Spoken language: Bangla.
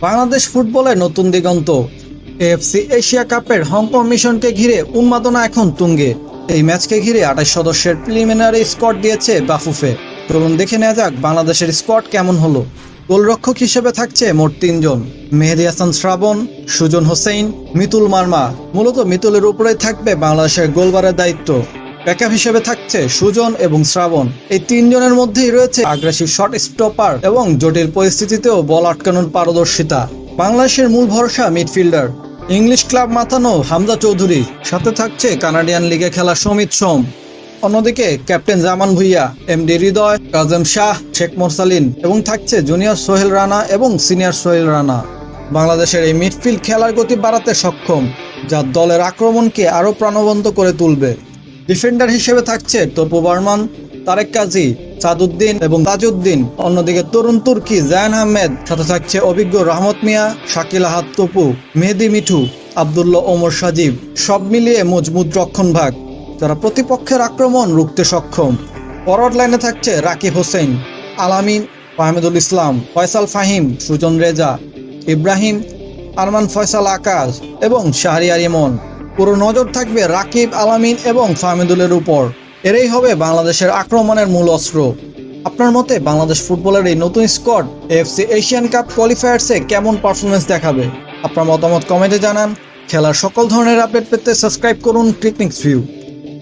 বাংলাদেশ ফুটবলে নতুন দিগন্ত। এএফসি এশিয়া কাপের হংকং মিশনকে ঘিরে উন্মাদনা এখন তুঙ্গে। এই ম্যাচকে ঘিরে আঠাশ সদস্যের প্রিলিমিনারি স্কোয়াড দিয়েছে বাফুফে। চলুন দেখে নেওয়া যাক বাংলাদেশের স্কোয়াড কেমন হলো। গোলরক্ষক হিসেবে থাকছে মোট তিনজন। মেহেদি হাসান শ্রাবণ, সুজন হোসেন, মিতুল মার্মা। মূলত মিতুলের উপরেই থাকবে বাংলাদেশের গোলবারের দায়িত্ব। ব্যাকআপ হিসেবে থাকছে সুজন এবং শ্রাবণ। এই তিনজনের মধ্যেই রয়েছে আগ্রাসী শট স্টপার এবং জটিল পরিস্থিতিতেও বল আটকানোর পারদর্শিতা। বাংলাদেশের মূল ভরসা মিডফিল্ডার। ইংলিশ ক্লাব মাথানো হামজা চৌধুরী। সাথে থাকছে কানাডিয়ান লিগে খেলা সমিত সোম। অন্যদিকে ক্যাপ্টেন জামান ভুইয়া, এমডি হৃদয়, কাজেম শাহ, শেখ মোরসালিন এবং থাকছে জুনিয়র সোহেল রানা এবং সিনিয়র সোহেল রানা। বাংলাদেশের এই মিডফিল্ড খেলার গতি বাড়াতে সক্ষম, যা দলের আক্রমণকে আরও প্রাণবন্ত করে তুলবে। ডিফেন্ডার হিসেবে থাকছে তপু বর্মান, তারেক কাজী, সাদুদ্দিন এবং তাজউদ্দিন। অন্যদিকে তরুণ তুর্কি জায়ান আহমেদ, সাথে থাকছে অভিজ্ঞ রহমত মিয়া, শাকিল আহাত তপু, মেহেদি মিঠু, আবদুল্লাহ ওমর সাজিব। সব মিলিয়ে মজবুত রক্ষণ ভাগ। যারা প্রতিপক্ষের আক্রমণ রুখতে সক্ষম। ফরওয়ার্ড লাইনে থাকছে রাকিব হোসেন, আলামিন ফাহমিদুল ইসলাম, ফয়সাল ফাহিম, সুজন রেজা, ইব্রাহিম, আরমান ফয়সাল আকাশ এবং শাহরিয়ার ইমন। পুরো নজর থাকবে রাকিব, আলামিন এবং ফাহমিদুলের উপর। এরাই হবে বাংলাদেশের আক্রমণের মূল অস্ত্র। আপনার মতে বাংলাদেশ ফুটবলের এই নতুন স্কোয়াড এফসি এশিয়ান কাপ কোয়ালিফায়ার্সে কেমন পারফরমেন্স দেখাবে? আপনার মতামত কমেন্টে জানান। খেলার সকল ধরনের আপডেট পেতে সাবস্ক্রাইব করুন ক্রিকনিক্স ভিউ।